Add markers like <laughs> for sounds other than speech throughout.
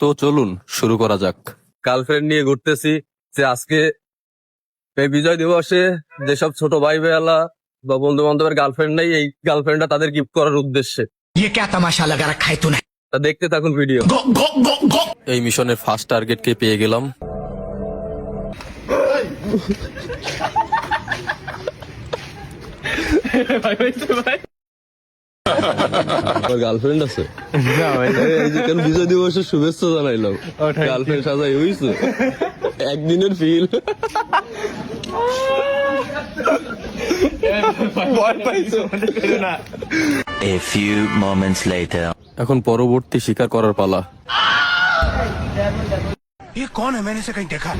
তো চলুন শুরু করা যাক গার্লফ্রেন্ড নিয়ে ঘুরতেছি যে আজকে এই বিজয় দিবসে যেসব ছোট ভাই বেলা বা বন্ধু বান্ধবের গার্লফ্রেন্ড নেই এই গার্লফ্রেন্ডটা তাদের গিফট করার উদ্দেশ্যে ये क्या तमाशा लगा रखा है तूने তা দেখতে থাকুন ভিডিও गो गो गो गो এই মিশনের ফার্স্ট টার্গেটকে পেয়ে গেলাম <laughs> আমার গার্লফ্রেন্ড আছে এই যে কেন বিজয় দিবসের শুভেচ্ছা জানাইলাম গার্লফ্রেন্ড সাজাই হইছে একদিনের feel A few moments later. এখন পরবর্তী শিকার করার পালা ये कौन है मैंने से कहीं देखा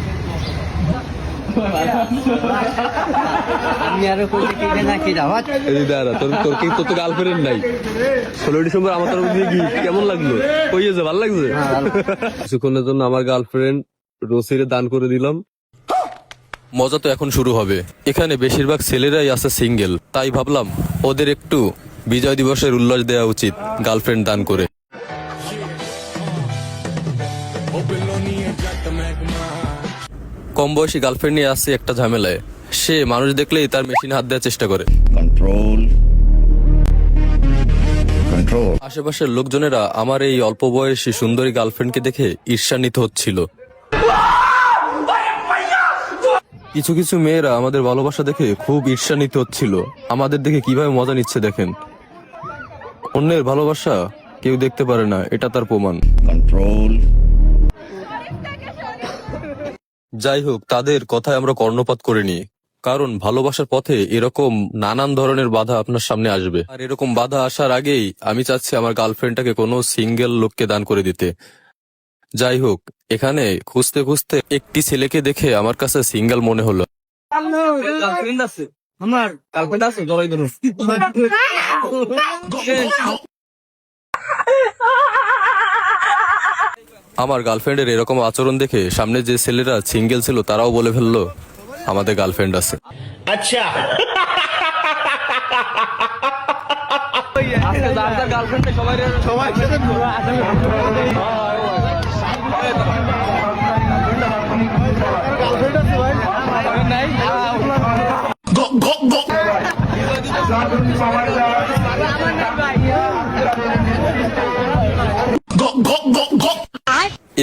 আমি আরও কইতে কি না কি দাওয়াত এই দাঁড়া তোর তোর কি তোর তো গার্লফ্রেন্ড নাই। ষোলো ডিসেম্বর আমার তরফ দিয়ে কি কেমন লাগল? কইয়েছে ভালো লাগছে? কিছুক্ষণের জন্য আমার গার্লফ্রেন্ড রসিরে দান করে দিলাম। মজা তো এখন শুরু হবে। এখানে বেশিরভাগ ছেলেরাই আছে সিঙ্গেল তাই ভাবলাম ওদের একটু বিজয় দিবসের উল্লাস দেওয়া উচিত গার্লফ্রেন্ড দান করে। কম বয়সী গার্লফ্রেন্ড নিয়ে আসছে একটা ঝামেলায়। সে মানুষ দেখলেই তার মেশিন হাত দেওয়ার চেষ্টা করে. আশেপাশের লোকজনেরা আমার এই অল্প বয়সী সুন্দরী গার্লফ্রেন্ডকে দেখে ঈর্ষান্বিত হচ্ছিল। কিছু কিছু মেয়েরা আমাদের ভালোবাসা দেখে খুব ঈর্ষান্বিত হচ্ছিল। আমাদের দেখে কীভাবে মজা নিচ্ছে দেখেন। অন্যের ভালোবাসা কেউ দেখতে পারে না এটা তার প্রমাণ। Control. যাই হোক তাদের কথায় আমরা কর্ণপাত করিনি কারণ ভালোবাসার পথে এরকম নানান ধরনের বাধা আপনার সামনে আসবে। আর এরকম বাধা আসার আগেই আমি চাচ্ছি আমার গার্লফ্রেন্ডটাকে কোনো সিঙ্গেল লোককে দান করে দিতে। যাই হোক এখানে খুঁজতে খুঁজতে একটি ছেলেকে দেখে আমার কাছে সিঙ্গেল মনে হলো। আমার গার্লফ্রেন্ড আছে আমার গার্লফ্রেন্ডের এরকম আচরণ দেখে সামনে যে ছেলেরা সিঙ্গেল ছিল তারাও বলে ফেলল আমাদের গার্লফ্রেন্ড আছে। গার্লফ্রেন্ড সবাই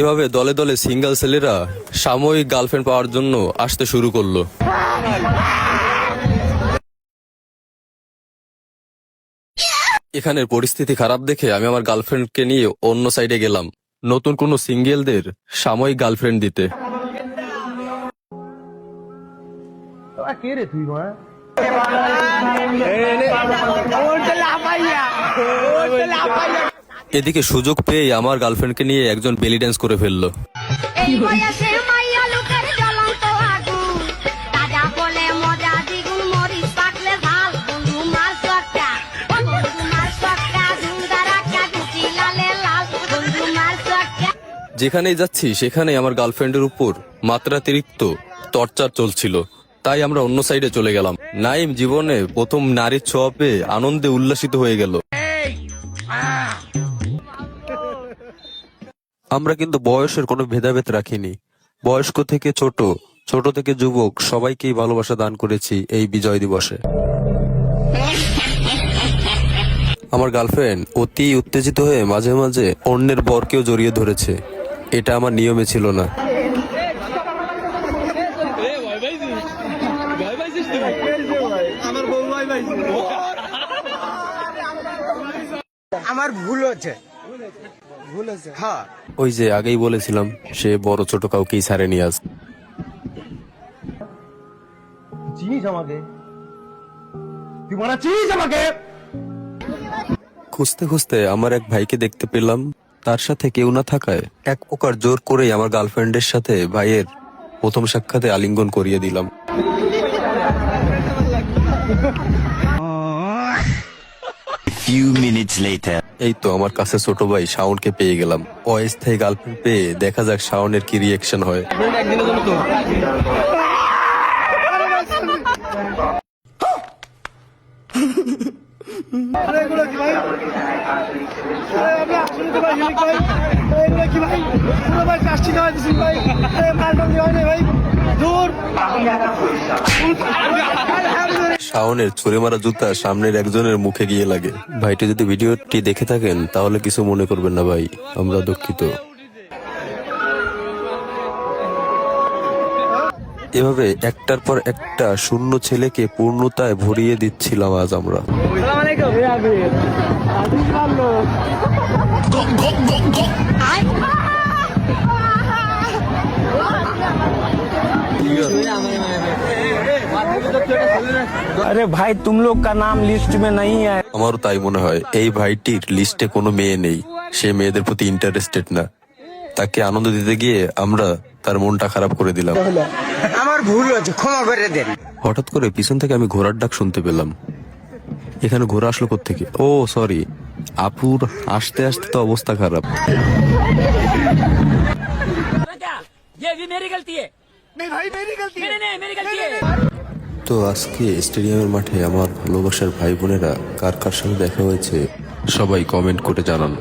এভাবে দলে দলে সিঙ্গেল ছেলেরা সাময়িক গার্লফ্রেন্ড পাওয়ার জন্য আসতে শুরু করল। এখানের পরিস্থিতি খারাপ দেখে আমি আমার গার্লফ্রেন্ডকে নিয়ে অন্য সাইডে গেলাম নতুন কোনো সিঙ্গেলদের সাময়িক গার্লফ্রেন্ড দিতে। এদিকে সুযোগ পেয়ে আমার গার্লফ্রেন্ডকে নিয়ে একজন বেলি ড্যান্স করে ফেলল। যেখানেই যাচ্ছি সেখানেই আমার গার্লফ্রেন্ডের উপর মাত্রাতিরিক্ত টর্চার চলছিল। তাই আমরা অন্য সাইডে চলে গেলাম। নাইম জীবনে প্রথম নারীর ছোঁয়া পেয়ে আনন্দে উল্লাসিত হয়ে গেল। আমরা কিন্তু বয়সের কোনো ভেদাভেদ রাখিনি। বয়স্ক থেকে ছোট ছোট থেকে যুবক, সবাইকেই ভালোবাসা দান করেছি এই বিজয় দিবসে। আমার গার্লফ্রেন্ড অতি উত্তেজিত হয়ে মাঝে মাঝে অন্যের বরকেও জড়িয়ে ধরেছে। এটা আমার নিয়মে ছিল না। আমার ভুল হচ্ছে ভুল হচ্ছে হ্যাঁ। ওই যে আগেই বলেছিলাম সে বড় ছোট কাউকেই ছাড়েনি আজ। চিনিস আমাকে? তুই মারা চিনিস আমাকে? খুঁজতে খুঁজতে আমার এক ভাইকে দেখতে পেলাম। তার সাথে কেউ না থাকায় এক প্রকার জোর করেই আমার গার্লফ্রেন্ডের সাথে ভাইয়ের প্রথম সাক্ষাতে আলিঙ্গন করিয়ে দিলাম। Few minutes later. এই তো আমার কাছে ছোট ভাই শাওনকে পেয়ে গেলাম। অস্থায়ী গার্লফ্রেন্ড পেয়ে দেখা যাক শাওনের কি রিয়েকশন হয়। ভাই? ভাই শাওনের ছুড়ে মারা জুতা সামনের একজনের মুখে গিয়ে লাগে। ভাইটি যদি ভিডিওটি দেখে থাকেন, তাহলে কিছু মনে করবেন না ভাই, আমরা দুঃখিত। এভাবে একটার পর একটা শূন্য ছেলেকে পূর্ণতায় ভরিয়ে দিচ্ছিলাম আজ আমরা। अरे भाई तुम लोग का नाम लिस्ट में नहीं है আমারও তাই মনে হয় এই ভাইটির লিস্টে কোনো মেয়ে নেই সে মেয়েদের প্রতি ইন্টারেস্টেড না তাকে আনন্দ দিতে গিয়ে আমরা তার মনটা খারাপ করে দিলাম আমার ভুল হয়েছে ক্ষমা করে দেন হঠাৎ করে পিছন থেকে আমি ঘোড়ার ডাক শুনতে পেলাম এখানে ঘোড়া আসলো থেকে ও সরি আপুর আসতে আসতে তো অবস্থা খারাপ ये भी मेरी गलती है नहीं भाई मेरी गलती है नहीं मेरी गलती है তো আজকে স্টেডিয়ামের মাঠে আমার ভালোবাসার ভাই বোনেরা কার কার সঙ্গে দেখা হয়েছে, সবাই কমেন্ট করে জানান।